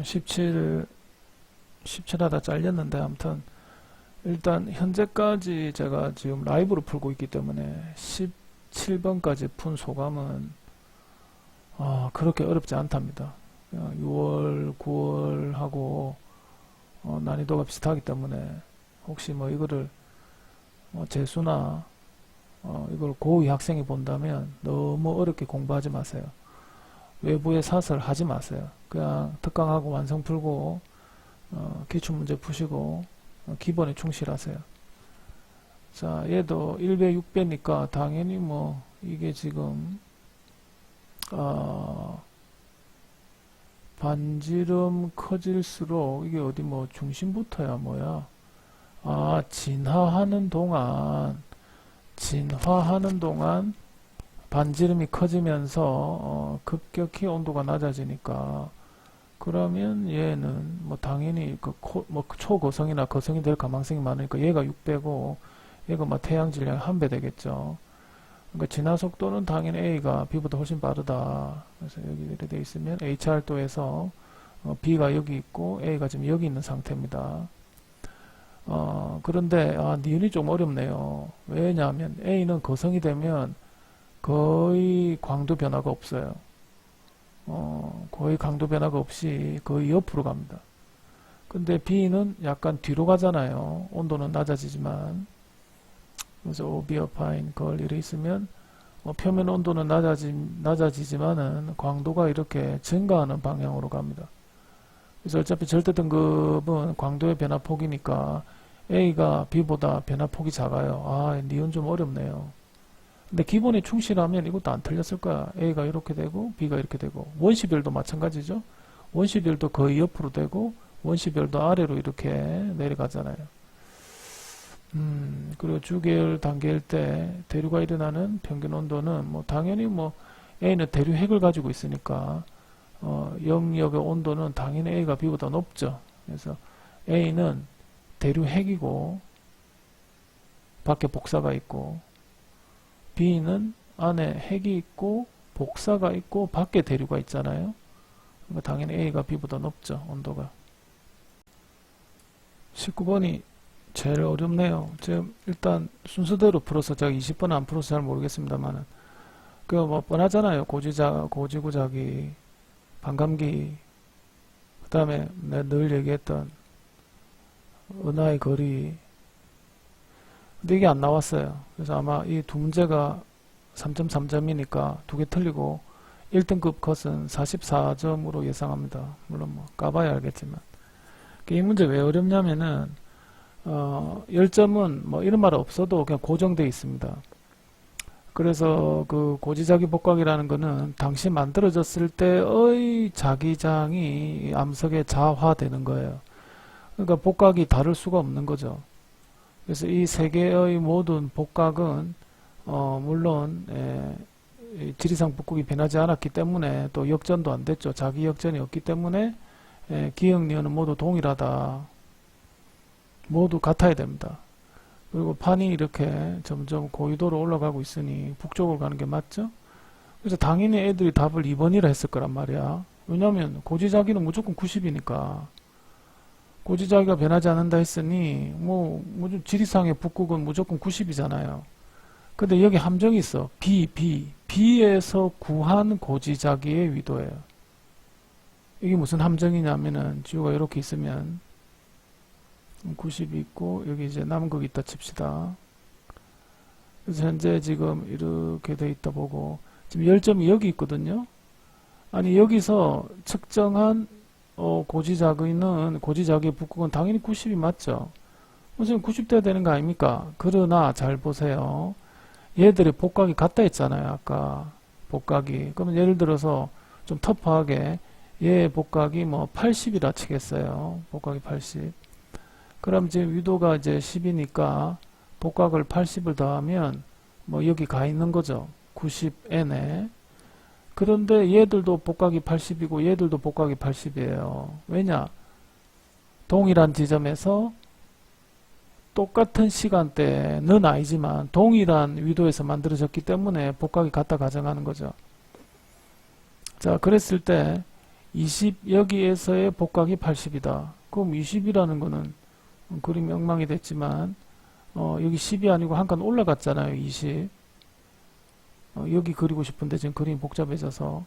17, 17하다 잘렸는데 아무튼 일단 현재까지 제가 지금 라이브로 풀고 있기 때문에 17번까지 푼 소감은 아, 그렇게 어렵지 않답니다. 그냥 6월, 9월 하고 어, 난이도가 비슷하기 때문에 혹시 뭐 이거를 뭐 재수나 어, 이걸 고2 학생이 본다면 너무 어렵게 공부하지 마세요. 외부의 사설 하지 마세요. 그냥 특강하고 완성 풀고 어, 기출문제 푸시고 어, 기본에 충실하세요. 자, 얘도 1배, 6배니까 당연히 뭐 이게 지금 어, 반지름 커질수록 이게 어디 뭐 중심부터야 뭐야? 아, 진화하는 동안 진화하는 동안 반지름이 커지면서 어, 급격히 온도가 낮아지니까 그러면 얘는 뭐 당연히 그 코, 뭐 초거성이나 거성이 될 가망성이 많으니까 얘가 6배고 얘가 뭐 태양 질량 한 배 되겠죠. 그러니까 진화 속도는 당연히 A가 B보다 훨씬 빠르다. 그래서 여기 이렇게 돼 있으면 HR도에서 어, B가 여기 있고 A가 지금 여기 있는 상태입니다. 어, 그런데 아, 니은이 좀 어렵네요. 왜냐하면 A는 거성이 되면 거의 광도 변화가 없어요. 어, 거의 강도 변화가 없이 거의 옆으로 갑니다. 근데 B는 약간 뒤로 가잖아요. 온도는 낮아지지만. 그래서 오비어 파인 걸 이래 있으면 어, 표면 온도는 낮아지, 낮아지지만은 광도가 이렇게 증가하는 방향으로 갑니다. 그래서 어차피 절대 등급은 광도의 변화폭이니까 A가 B보다 변화폭이 작아요. 아, 니은 좀 어렵네요. 근데 기본에 충실하면 이것도 안 틀렸을 거야. A가 이렇게 되고 B가 이렇게 되고 원시별도 마찬가지죠. 원시별도 거의 옆으로 되고 원시별도 아래로 이렇게 내려가잖아요. 음, 그리고 주계열 단계일 때 대류가 일어나는 평균 온도는 뭐 당연히 뭐 A는 대류 핵을 가지고 있으니까 어, 영역의 온도는 당연히 A가 B보다 높죠. 그래서 A는 대류 핵이고 밖에 복사가 있고 B는 안에 핵이 있고 복사가 있고 밖에 대류가 있잖아요. 그러니까 당연히 A가 B보다 높죠. 온도가. 19번이 제일 어렵네요. 지금 일단 순서대로 풀어서 제가 20번 안 풀어서 잘 모르겠습니다만은 그뭐 뻔하잖아요. 고지자 고지구자기 반감기 그 다음에 내가 늘 얘기했던 은하의 거리 근데 이게 안 나왔어요. 그래서 아마 이 두 문제가 3.3점이니까 두 개 틀리고 1등급 컷은 44점으로 예상합니다. 물론 뭐 까봐야 알겠지만 이 문제 왜 어렵냐면은 어, 10점은 뭐 이런 말 없어도 그냥 고정되어 있습니다. 그래서 그 고지자기 복각이라는 거는 당시 만들어졌을 때의 자기장이 암석에 자화되는 거예요. 그러니까 복각이 다를 수가 없는 거죠. 그래서 이 세 개의 모든 복각은 어, 물론 에, 이 지리상 북극이 변하지 않았기 때문에 또 역전도 안 됐죠. 자기 역전이 없기 때문에 에, 기억리언은 모두 동일하다. 모두 같아야 됩니다. 그리고 판이 이렇게 점점 고위도로 올라가고 있으니 북쪽으로 가는 게 맞죠? 그래서 당연히 애들이 답을 2번이라 했을 거란 말이야. 왜냐면 고지자기는 무조건 90이니까. 고지자기가 변하지 않는다 했으니 뭐, 뭐 지리상의 북극은 무조건 90이잖아요. 근데 여기 함정이 있어. B, B. B에서 구한 고지자기의 위도예요. 이게 무슨 함정이냐면은 지구가 이렇게 있으면 90이 있고 여기 이제 남은 거 있다 칩시다. 그래서 현재 지금 이렇게 돼 있다 보고 지금 10점이 여기 있거든요. 아니 여기서 측정한 어, 고지자기는 고지자기의 북극은 당연히 90이 맞죠. 뭐 지금 90대야 되는 거 아닙니까? 그러나 잘 보세요. 얘들의 복각이 같다 했잖아요. 아까 복각이. 그러면 예를 들어서 좀 터프하게 얘 복각이 뭐 80이라 치겠어요. 복각이 80. 그럼 지금 위도가 이제 10이니까 복각을 80을 더하면 뭐 여기 가 있는 거죠. 90n에. 그런데 얘들도 복각이 80이고 얘들도 복각이 80이에요. 왜냐? 동일한 지점에서 똑같은 시간대는 아니지만 동일한 위도에서 만들어졌기 때문에 복각이 같다 가정하는 거죠. 자, 그랬을 때 20 여기에서의 복각이 80이다. 그럼 20이라는 거는 그림이 엉망이 됐지만 어, 여기 10이 아니고 한 칸 올라갔잖아요. 20. 어, 여기 그리고 싶은데 지금 그림이 복잡해져서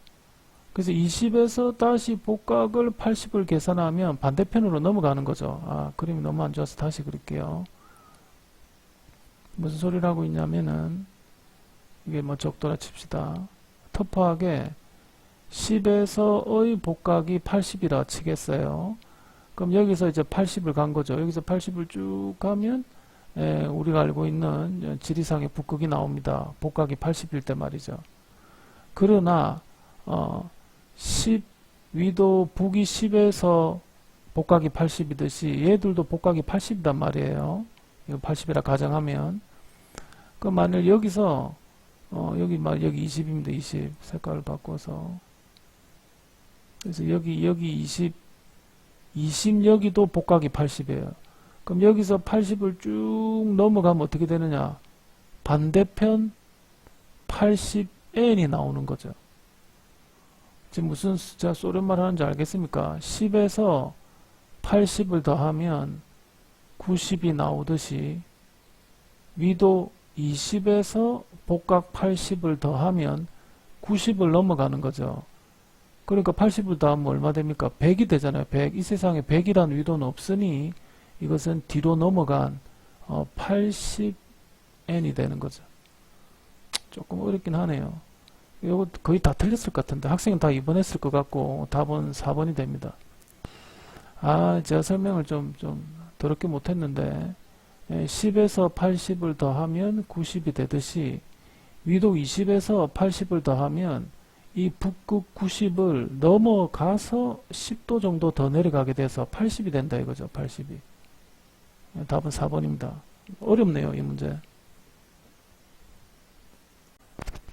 그래서 20에서 다시 복각을 80을 계산하면 반대편으로 넘어가는 거죠. 아, 그림이 너무 안 좋아서 다시 그릴게요. 무슨 소리를 하고 있냐면은 이게 뭐 적도라 칩시다. 터프하게 10에서의 복각이 80이라 치겠어요. 그럼 여기서 이제 80을 간 거죠. 여기서 80을 쭉 가면 에, 우리가 알고 있는 지리상의 북극이 나옵니다. 복각이 80일 때 말이죠. 그러나 어, 10 위도 북이 10에서 복각이 80이듯이 얘들도 복각이 80이단 말이에요. 이거 80이라 가정하면 그 만일 여기서 어, 여기 말 여기 20입니다. 20 색깔을 바꿔서 그래서 여기 여기 20 20 여기도 복각이 80이에요. 그럼 여기서 80을 쭉 넘어가면 어떻게 되느냐? 반대편 80n이 나오는 거죠. 지금 무슨 숫자 소련말 하는지 알겠습니까? 10에서 80을 더하면 90이 나오듯이 위도 20에서 복각 80을 더하면 90을 넘어가는 거죠. 그러니까 80을 더하면 얼마 됩니까? 100이 되잖아요. 100. 이 세상에 100이라는 위도는 없으니 이것은 뒤로 넘어간 어, 80n이 되는 거죠. 조금 어렵긴 하네요. 이거 거의 다 틀렸을 것 같은데 학생은 다 2번 했을 것 같고 답은 4번이 됩니다. 아, 제가 설명을 좀, 좀 더럽게 못했는데 10에서 80을 더하면 90이 되듯이 위도 20에서 80을 더하면 이 북극 90을 넘어가서 10도 정도 더 내려가게 돼서 80이 된다 이거죠. 80이. 답은 4번입니다. 어렵네요, 이 문제.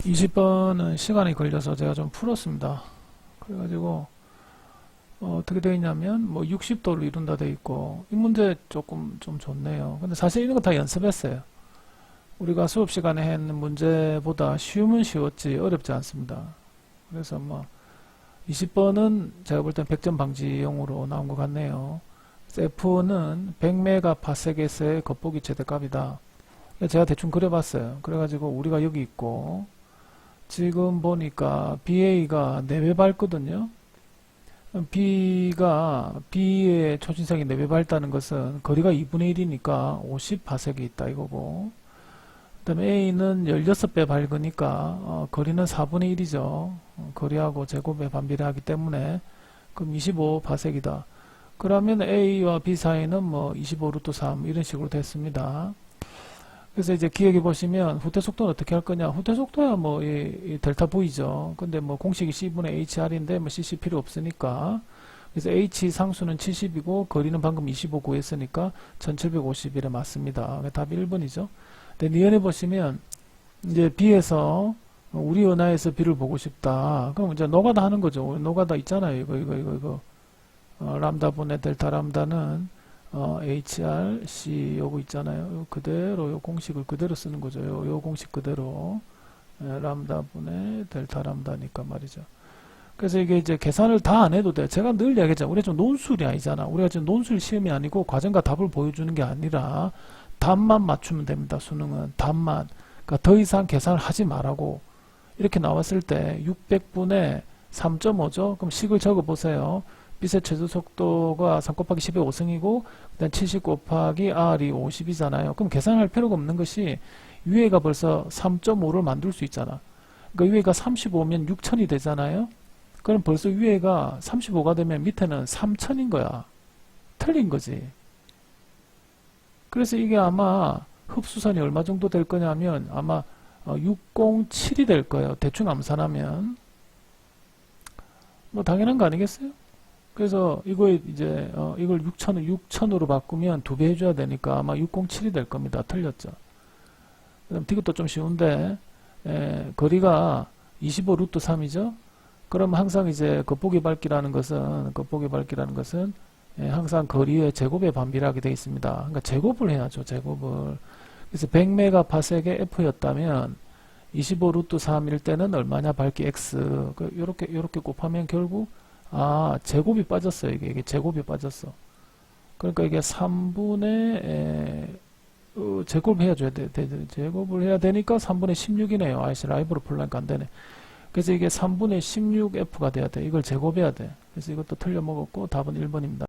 20번은 시간이 걸려서 제가 좀 풀었습니다. 그래가지고 어, 떻게 되어 있냐면 뭐 60도를 이룬다 되어 있고 이 문제 조금 좀 좋네요. 근데 사실 이런 거 다 연습했어요. 우리가 수업 시간에 했는 문제보다 쉬우면 쉬웠지 어렵지 않습니다. 그래서 뭐 20번은 제가 볼 땐 100점 방지용으로 나온 것 같네요. F는 100메가파섹에서의 겉보기 최대값이다. 제가 대충 그려봤어요. 그래가지고 우리가 여기 있고 지금 보니까 BA가 4배 밟거든요. B가 B의 초진상이 4배 밟다는 것은 거리가 2분의 1이니까 50파섹이 있다 이거고 그 다음에 A는 16배 밟으니까 어, 거리는 4분의 1이죠. 어, 거리하고 제곱에 반비례하기 때문에 그럼 25파섹이다. 그러면 A와 B 사이는 뭐 25루트 3 이런 식으로 됐습니다. 그래서 이제 기억해 보시면 후퇴 속도는 어떻게 할 거냐? 후퇴 속도야 뭐 이, 이 델타 V죠. 근데 뭐 공식이 C분의 HR인데 뭐 CC 필요 없으니까 그래서 H 상수는 70이고 거리는 방금 25 구했으니까 1750이래 맞습니다. 답이 1번이죠. 근데 니은해 보시면 이제 B에서 우리 은하에서 B를 보고 싶다. 그럼 이제 노가다 하는 거죠. 노가다 있잖아요. 이거 이거 이거 이거 어, 람다 분의 델타 람다는 어, HRC 요거 있잖아요. 요 그대로 요 공식을 그대로 쓰는 거죠. 요, 요 공식 그대로 에, 람다 분의 델타 람다니까 말이죠. 그래서 이게 이제 계산을 다 안 해도 돼. 제가 늘 이야기했잖아. 우리가 지금 논술이 아니잖아. 우리가 지금 논술 시험이 아니고 과정과 답을 보여주는 게 아니라 답만 맞추면 됩니다. 수능은 답만. 그러니까 더 이상 계산을 하지 말라고 이렇게 나왔을 때 600분의 3.5죠. 그럼 식을 적어 보세요. 빛의 최소 속도가 3 곱하기 10의 5승이고 일단 70 곱하기 R이 50이잖아요. 그럼 계산할 필요가 없는 것이 위에가 벌써 3.5를 만들 수 있잖아. 그러니까 위에가 35면 6천이 되잖아요. 그럼 벌써 위에가 35가 되면 밑에는 3천인 거야. 틀린 거지. 그래서 이게 아마 흡수선이 얼마 정도 될 거냐면 아마 607이 될 거예요. 대충 암산하면. 뭐 당연한 거 아니겠어요? 그래서 이거에 이제 어 이걸 6천을 6천으로 바꾸면 두 배 해줘야 되니까 아마 607이 될 겁니다. 틀렸죠. 그다음 이것도 좀 쉬운데 에, 거리가 25 루트 3이죠. 그럼 항상 이제 겉보기 밝기라는 것은 겉보기 밝기라는 것은 예, 항상 거리의 제곱에 반비례하게 되어 있습니다. 그러니까 제곱을 해야죠. 제곱을. 그래서 100메가파섹의 F였다면 25 루트 3일 때는 얼마냐 밝기 X. 그 요렇게 요렇게 곱하면 결국 아, 제곱이 빠졌어요. 이게, 이게 제곱이 빠졌어. 그러니까 이게 3분의, 에, 어, 제곱 해줘야 돼, 돼, 돼. 제곱을 해야 되니까 3분의 16이네요. 아이씨, 라이브로 풀라니까 안 되네. 그래서 이게 3분의 16F가 돼야 돼. 이걸 제곱해야 돼. 그래서 이것도 틀려 먹었고, 답은 1번입니다.